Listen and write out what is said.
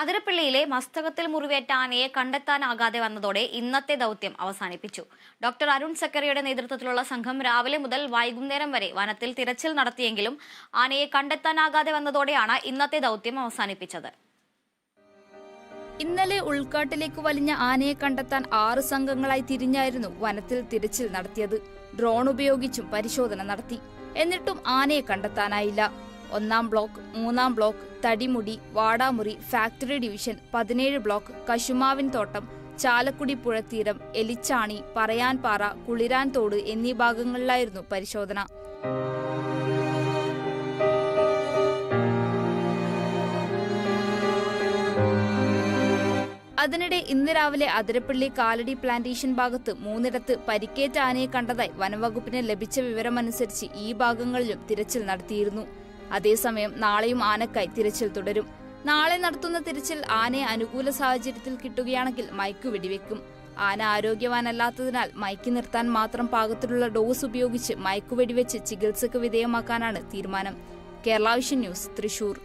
അതിരപ്പള്ളിയിലെ മസ്തകത്തിൽ മുറിവേറ്റ ആനയെ കണ്ടെത്താനാകാതെ വന്നതോടെ ഇന്നത്തെ ദൗത്യം അവസാനിപ്പിച്ചു. ഡോക്ടർ അരുൺ സക്കറിയുടെ നേതൃത്വത്തിലുള്ള സംഘം രാവിലെ മുതൽ വൈകുന്നേരം വരെ വനത്തിൽ തിരച്ചിൽ നടത്തിയെങ്കിലും ആനയെ കണ്ടെത്താനാകാതെ വന്നതോടെയാണ് ഇന്നത്തെ ദൗത്യം അവസാനിപ്പിച്ചത്. ഇന്നലെ ഉൾക്കാട്ടിലേക്ക് വലിഞ്ഞ ആനയെ കണ്ടെത്താൻ ആറ് സംഘങ്ങളായി തിരിഞ്ഞായിരുന്നു വനത്തിൽ തിരച്ചിൽ നടത്തിയത്. ഡ്രോൺ ഉപയോഗിച്ചും പരിശോധന നടത്തി. എന്നിട്ടും ആനയെ കണ്ടെത്താനായില്ല. ഒന്നാം ബ്ലോക്ക് മൂന്നാം ബ്ലോക്ക് തടിമുടി വാടാമുറി ഫാക്ടറി ഡിവിഷൻ പതിനേഴ് ബ്ലോക്ക് കശുമാവിൻ തോട്ടം ചാലക്കുടി പുഴത്തീരം എലിച്ചാണി പറയാൻപാറ കുളിരാൻ തോട് എന്നീ ഭാഗങ്ങളിലായിരുന്നു പരിശോധന. അതിനിടെ ഇന്ന് രാവിലെ അതിരപ്പള്ളി കാലടി പ്ലാന്റേഷൻ ഭാഗത്ത് മൂന്നിടത്ത് പരിക്കേറ്റ ആനയെ കണ്ടതായി വനംവകുപ്പിന് ലഭിച്ച വിവരമനുസരിച്ച് ഈ ഭാഗങ്ങളിലും തിരച്ചിൽ നടത്തിയിരുന്നു. അതേസമയം നാളെയും ആനക്കായി തിരച്ചിൽ തുടരും. നാളെ നടത്തുന്ന തിരച്ചിൽ ആനയെ അനുകൂല സാഹചര്യത്തിൽ കിട്ടുകയാണെങ്കിൽ മൈക്ക് വെടിവെക്കും. ആന ആരോഗ്യവാനല്ലാത്തതിനാൽ മയക്കി നിർത്താൻ മാത്രം പാകത്തിലുള്ള ഡോസ് ഉപയോഗിച്ച് മയക്കുവെടിവെച്ച് ചികിത്സക്ക് വിധേയമാക്കാനാണ് തീരുമാനം. Kerala vision news Thrissur.